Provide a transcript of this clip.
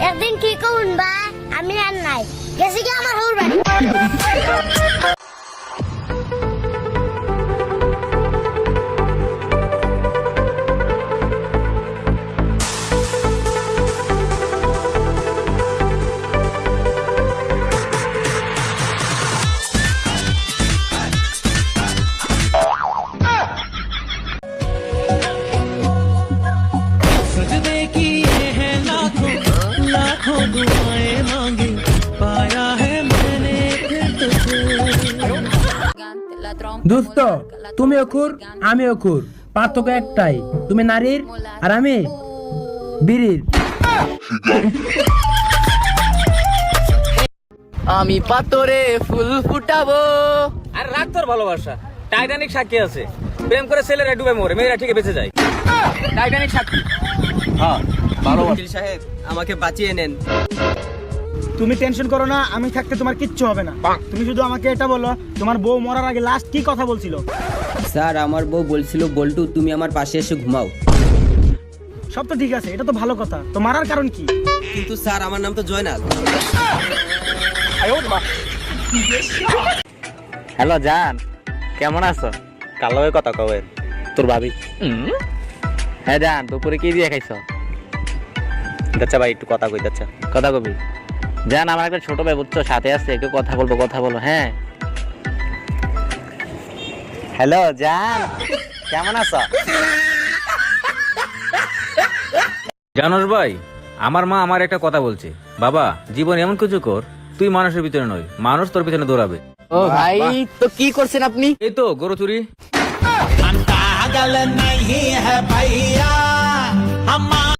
একদিন কি করুন বা আমি আর নাই। গেছি কি আমার হুর বাড়ি দোস্ত তুমি অকুর আমি অকুর পার্থক্য একটাই তুমি নারীর আর আমি বীরির। আমি পাতরে ফুল ফুটাবো। আর রাগ তোর ভালোবাসা। টাইটানিক সাক্ষী আছে। প্রেম করে ছেলেরা ডুবে মরে মেয়েরা ঠিকই বেঁচে যায়। টাইটানিক সাক্ষী। হ্যাঁ উকিল সাহেব আমাকে বাঁচিয়ে নেন। তুমি টেনশন করো না আমি থাকতে তোমার কিচ্ছু হবে না। তুমি শুধু আমাকে এটা বলো তোমার বউ মরার আগে লাস্ট কি কথা বলছিল? স্যার আমার বউ বলছিল বল্টু তুমি আমার পাশে এসে ঘুমাও। সব তো ঠিক আছে এটা তো ভালো কথা। তো মারার কারণ কি? কিন্তু স্যার আমার নাম তো জয়নাল। হ্যালো জান। কেমন আছো? কালো হয়ে কথা কবেন তোর ভাবি। হ্যাঁ জান দুপুরে কি দিয়ে খাইছ? আচ্ছা ভাই একটু কথা কই আচ্ছা কথা কবি? জান আমার একটা ছোট ভাই বুঝছো সাথে আছে একটু কথা বলবো কথা বলো হ্যাঁ হ্যালো জান কেমন আছো জানোস ভাই আমার মা আমার একটা কথা বলছে বাবা জীবন এমন কিছু কর তুই মানুষের পিছনে নয় মানুষ তোর পিছনে দৌড়াবে ও ভাই তো কি করছেন আপনি এই তো গরু চুরি पागल नहीं है भैया हमारा